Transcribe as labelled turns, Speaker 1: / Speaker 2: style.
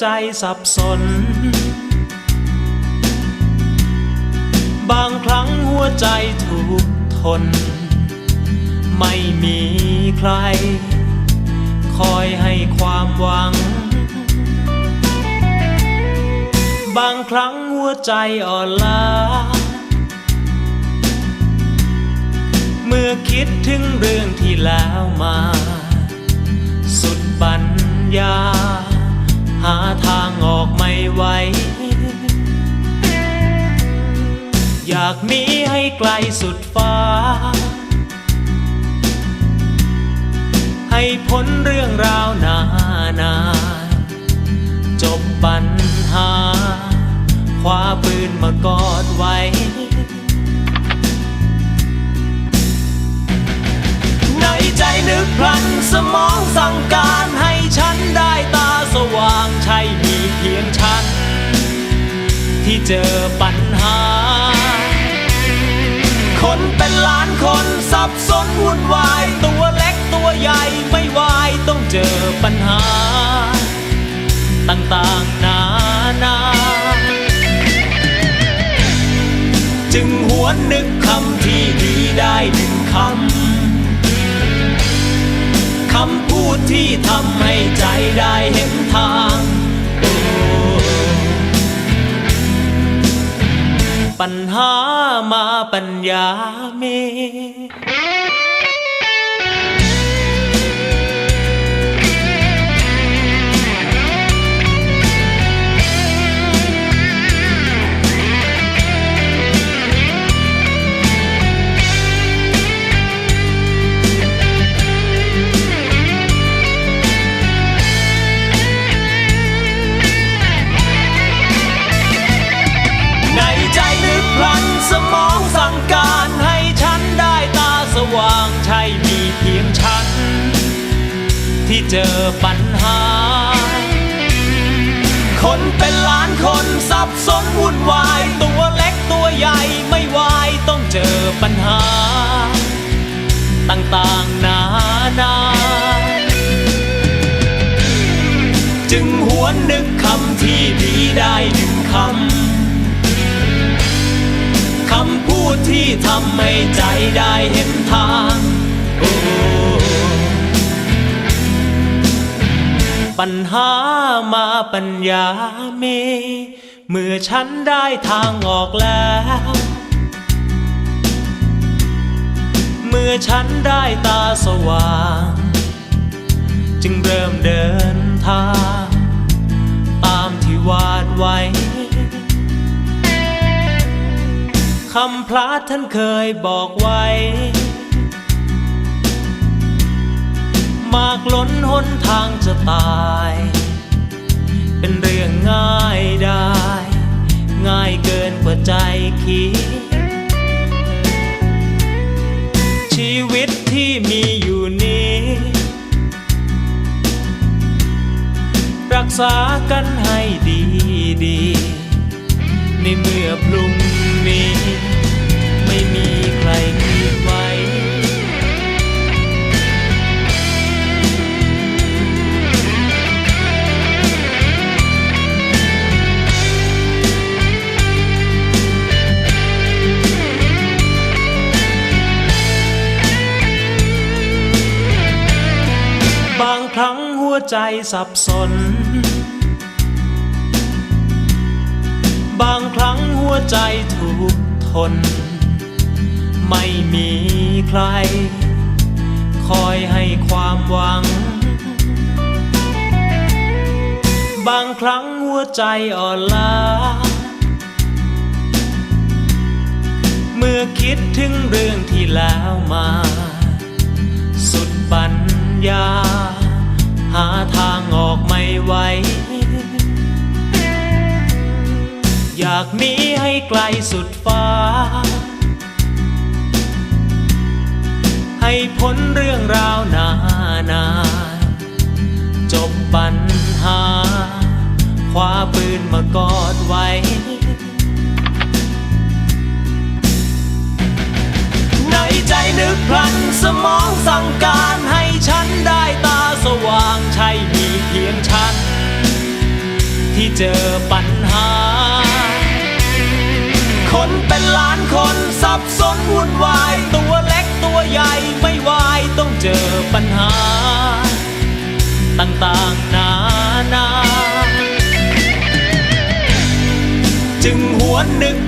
Speaker 1: ใจสับสน บางครั้งหัวใจถูกทน ไม่มีใคร คอยให้ความหวัง บางครั้งหัวใจอ่อนล้า เมื่อคิดถึงเรื่องที่แล้วมา สุดปัญญา หาทางออกไม่ไหว อยากหนีให้ไกลสุดฟ้า ให้พ้นเรื่องราวนานาจบปัญหา คว้าปืนมากอดไว้ในใจนึกพลันสมองสั่งการ ใช่มีเพียงฉัน ที่เจอปัญหา คนเป็นล้านคนสับสนวุ่นวาย ตัวเล็กตัวใหญ่ไม่วายต้องเจอปัญหา ต่างๆนานา จึงหวนนึกคำที่ดีได้หนึ่งคำ คำพูดที่ทำให้ใจได้เห็นทาง ปัญหามาปัญญาเม เพียงฉัน ที่เจอปัญหา คนเป็นล้านคนสับสนวุ่นวาย ตัวเล็กตัวใหญ่ไม่วายต้องเจอปัญหา ต่างๆนานา จึงหวนนึกคำที่ดีได้หนึ่งคำคำพูดที่ทำให้ใจ มาปัญญาเม เมื่อฉันได้ทางออกแล้ว เมื่อฉันได้ตาสว่าง จึงเริ่มเดินทาง ตามที่วาดไว้คำพลาท่านเคยบอกไว้ มากล้นหนทางจะตาย เป็นเรื่องง่ายได้ ง่ายเกินกว่าใจคิด ชีวิตที่มีอยู่นี้ รักษากัน บางครั้งหัวใจสับสน บางครั้งหัวใจถูกทน ไม่มีใคร คอยให้ความหวัง บางครั้งหัวใจอ่อนล้า เมื่อคิดถึงเรื่องที่แล้วมา สุดปัญญา หาทางออกไม่ไหว อยากหนีให้ไกลสุดฟ้า ให้พ้นเรื่องราวนานา จบปัญหา คว้าปืนมากอดไว้ในใจนึกพลันสมองสั่งการให้ฉันได้ตา วางใช่มีเพียงฉัน ที่เจอปัญหา คนเป็นล้านคนสับสนวุ่นวาย ตัวเล็กตัวใหญ่ไม่วายต้องเจอปัญหา ต่างๆนานา จึงหวนนึก